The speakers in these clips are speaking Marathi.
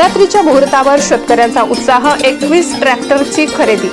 नवरात्रीच्या मुहूर्तावर शेतकऱ्यांचा उत्साह एकवीस ट्रॅक्टरची खरेदी.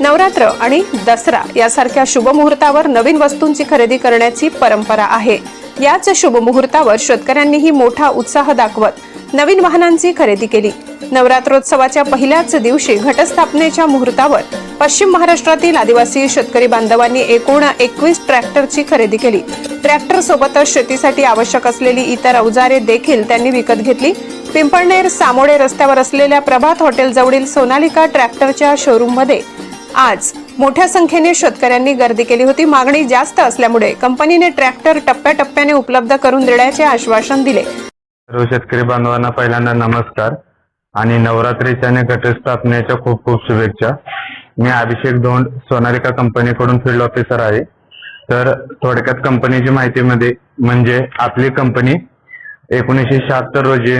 नवरात्र आणि दसरा यासारख्या शुभ मुहूर्तावर नवीन वस्तूंची खरेदी करण्याची परंपरा आहे. याच शुभ मुहूर्तावर शेतकऱ्यांनीही मोठा उत्साह दाखवत नवीन वाहनांची खरेदी केली. नवरात्रोत्सवाच्या पहिल्याच दिवशी घटस्थापनेच्या मुहूर्तावर पश्चिम महाराष्ट्रातील आदिवासी शेतकरी बांधवांनी एकूण एकवीस ट्रॅक्टरची खरेदी केली. ट्रॅक्टर सोबतच शेतीसाठी आवश्यक असलेली इतर अवजारे देखील त्यांनी विकत घेतली. पिंपळनेर सामोडे रस्त्यावर असलेल्या प्रभात हॉटेल जवळील सोनालिका ट्रॅक्टरच्या शोरूममध्ये आज मोठ्या संख्येने शेतकऱ्यांनी गर्दी केली होती. मागणी जास्त असल्यामुळे कंपनीने ट्रॅक्टर टप्प्याटप्प्याने उपलब्ध करून देण्याचे आश्वासन दिले. सर्व शेतकरी बांधवांना पहिल्यांदा नमस्कार आणि नवरात्रीच्या आणि घटस्थापनेच्या खूप खूप शुभेच्छा. मी अभिषेक धोंड सोनालिका कंपनीकडून फील्ड ऑफिसर आहे. तर थोडक्यात कंपनीची माहितीमध्ये म्हणजे आपली कंपनी एकोणीसशे शहात्तर रोजी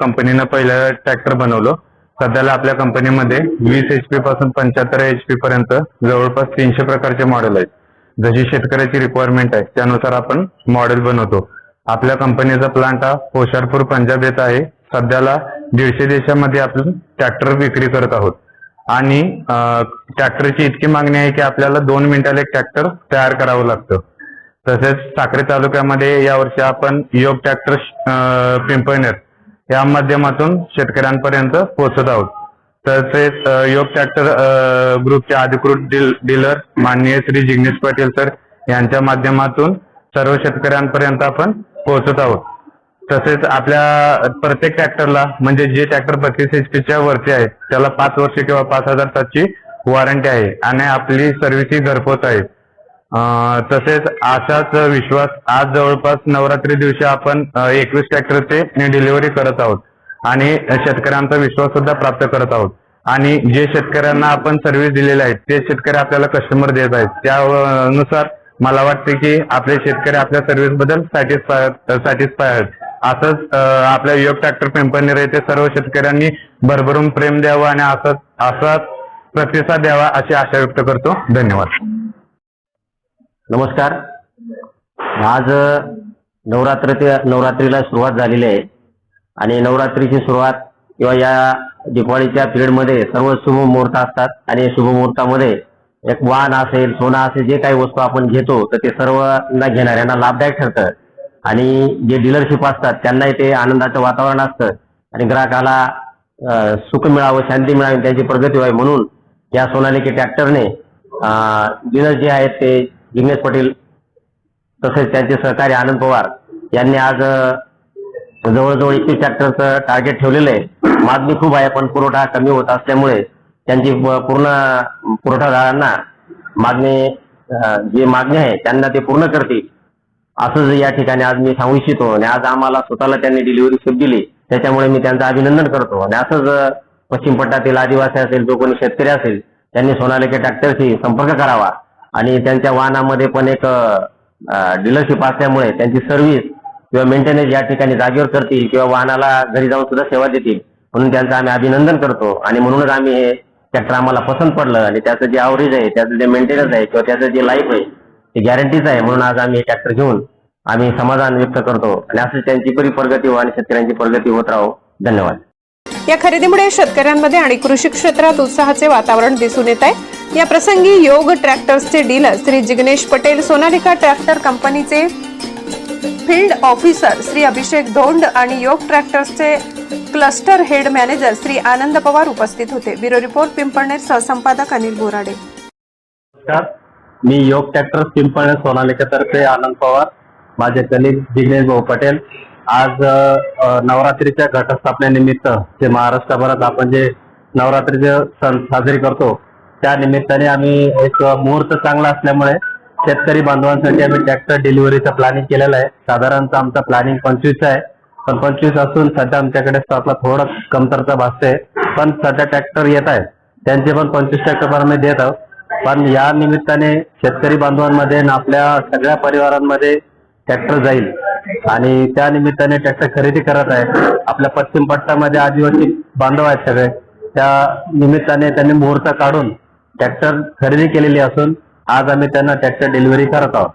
कंपनीनं पहिलं ट्रॅक्टर बनवलं. सध्याला आपल्या कंपनीमध्ये वीस एच पी पासून पंच्याहत्तर एच पी पर्यंत जवळपास तीनशे प्रकारचे मॉडेल आहेत. जशी शेतकऱ्याची रिक्वायरमेंट आहे त्यानुसार आपण मॉडेल बनवतो. आपल्या कंपनीचा प्लांट हा होशारपूर पंजाब येत आहे. सध्याला दीडशे देशामध्ये आपण ट्रॅक्टर विक्री करत आहोत. आणि ट्रॅक्टरची इतकी मागणी आहे की आपल्याला दोन मिनिटाला एक ट्रॅक्टर तयार करावं लागतं. तसेच साक्री तालुक्यामध्ये यावर्षी आपण योग ट्रॅक्टर पिंपळनेर या माध्यमातून शेतकऱ्यांपर्यंत पोहोचत आहोत. तसेच योग ट्रॅक्टर ग्रुपचे अधिकृत डील- डीलर माननीय श्री जिग्नेश पाटील सर यांच्या माध्यमातून सर्व शेतकऱ्यांपर्यंत आपण पोहोचत आहोत. तसेच आपल्या प्रत्येक ट्रॅक्टरला म्हणजे जे ट्रॅक्टर बत्तीस एच पीच्या वरती आहे त्याला पाच वर्ष किंवा पाच हजार तासची वॉरंटी आहे आणि आपली सर्व्हिस ही घरपोच आहे. तसेच असाच विश्वास आज जवळपास नवरात्री दिवशी आपण एकवीस ट्रॅक्टरचे डिलिव्हरी करत आहोत. आणि शेतकऱ्यांचा विश्वास सुद्धा प्राप्त करत आहोत. आणि जे शेतकऱ्यांना आपण सर्व्हिस दिलेले आहेत ते शेतकरी आपल्याला कस्टमर देत आहेत. त्यानुसार मला वाटते की आपले शेतकरी आपल्या सर्व्हिसबद्दल सॅटिस्फाय सॅटिस्फाय आहेत. असंच आपल्या योग ट्रॅक्टर पिंपळनेर येथे सर्व शेतकऱ्यांनी भरभरून प्रेम द्यावं आणि असंच असाच प्रतिसाद द्यावा अशी आशा व्यक्त करतो. धन्यवाद. नमस्कार. आज नवरात्र नवरात्रीला सुरुवात झालेली आहे. आणि नवरात्रीची सुरुवात किंवा या दिवाळीच्या पिरियडमध्ये सर्व शुभ मुहूर्त असतात. आणि शुभ मुहूर्तामध्ये एक वाहन असेल सोनं असेल जे काही वस्तू आपण घेतो तर ते सर्व न घेणाऱ्यांना लाभदायक ठरतं. आणि जे डीलरशिप असतात त्यांनाही ते आनंदाचं वातावरण असतं. आणि ग्राहकाला सुख मिळावं शांती मिळावी त्यांची प्रगती व्हावी म्हणून या सोनालिके ट्रॅक्टरने डीलर जे आहेत ते जिग्नेश पटेल तसेच त्यांचे सहकारी आनंद पवार यांनी आज जवळजवळ एकवीस ट्रॅक्टरचं टार्गेट ठेवलेलं आहे. मागणी खूप आहे पण पुरवठा कमी होत असल्यामुळे त्यांची पूर्ण पुरवठादारांना मागणी जे जी मागणी आहे त्यांना ते पूर्ण करतील. असंच या ठिकाणी आज मी सांगू इच्छितो आणि आज आम्हाला स्वतःला त्यांनी डिलिव्हरी स्लिप दिली त्याच्यामुळे मी त्यांचं अभिनंदन करतो. आणि असंच पश्चिम पट्ट्यातील आदिवासी असेल जो कोणी शेतकरी असेल त्यांनी सोनालिके ट्रॅक्टरशी संपर्क करावा. आणि त्यांच्या वाहनामध्ये पण एक डीलरशिप असल्यामुळे त्यांची सर्व्हिस किंवा मेंटेनन्स या ठिकाणी जागेवर करतील किंवा वाहनाला घरी जाऊन सुद्धा सेवा देतील म्हणून त्यांचं आम्ही अभिनंदन करतो. आणि म्हणूनच आम्ही हे ट्रॅक्टर आम्हाला पसंत पडलं आणि त्याचं जे आवरेज आहे त्याचं जे मेंटेनन्स आहे किंवा त्याचं जे लाईफ आहे ते गॅरंटीच आहे. म्हणून आज आम्ही हे ट्रॅक्टर घेऊन आम्ही समाधान व्यक्त करतो आणि असं त्यांची बरी प्रगती हो आणि शेतकऱ्यांची प्रगती होत राहो. धन्यवाद. या खरेदीमुळे शेतकऱ्यांमध्ये आणि कृषी क्षेत्रात उत्साहाचे वातावरण दिसून येत आहे. या प्रसंगी योग ट्रॅक्टर्सचे डीलर श्री जिग्नेश पटेल सोनालिका ट्रॅक्टर कंपनीचे फील्ड ऑफिसर श्री अभिषेक धोंड आणि Yog ट्रॅक्टर्सचे cluster head manager Shri Anand Pawar उपस्थित होते. ब्युरो रिपोर्ट पिंपळनेर सहसंपादक अनिल बोराडे. नमस्कार. मी योग ट्रॅक्टर पिंपळनेर सोनालिकातर्फे आनंद पवार. माझे कलिग जिग्नेश भाऊ पटेल. आज नवरात्रीच्या घटस्थापनेनिमित्त जे महाराष्ट्रभरात आपण जे नवरात्रीचे सण साजरे करतो त्या निमित्ताने आम्ही एक मुहूर्त चांगला असल्यामुळे शेतकरी बांधवांसाठी आम्ही ट्रॅक्टर डिलिव्हरीचं प्लॅनिंग केलेलं आहे. साधारणतः आमचा प्लॅनिंग पंचवीस आहे. पण पंचवीस असून सध्या आमच्याकडे स्टॉकला थोडं कमतरता भासते. पण सध्या ट्रॅक्टर येत आहेत. त्यांचे पण पंचवीस टक्के आम्ही देत आहोत. पण या निमित्ताने शेतकरी बांधवांमध्ये आणि आपल्या सगळ्या परिवारांमध्ये ट्रॅक्टर जाईल. आणि त्या निमित्ताने ट्रॅक्टर खरेदी करत आहे आपल्या पश्चिम पट्ट्यामध्ये आदिवासी बांधव आहेत सगळे. त्या निमित्ताने त्यांनी मुहूर्त काढून ट्रॅक्टर खरेदी केलेली असून आज आम्ही त्यांना ट्रॅक्टर डिलिव्हरी करत आहोत.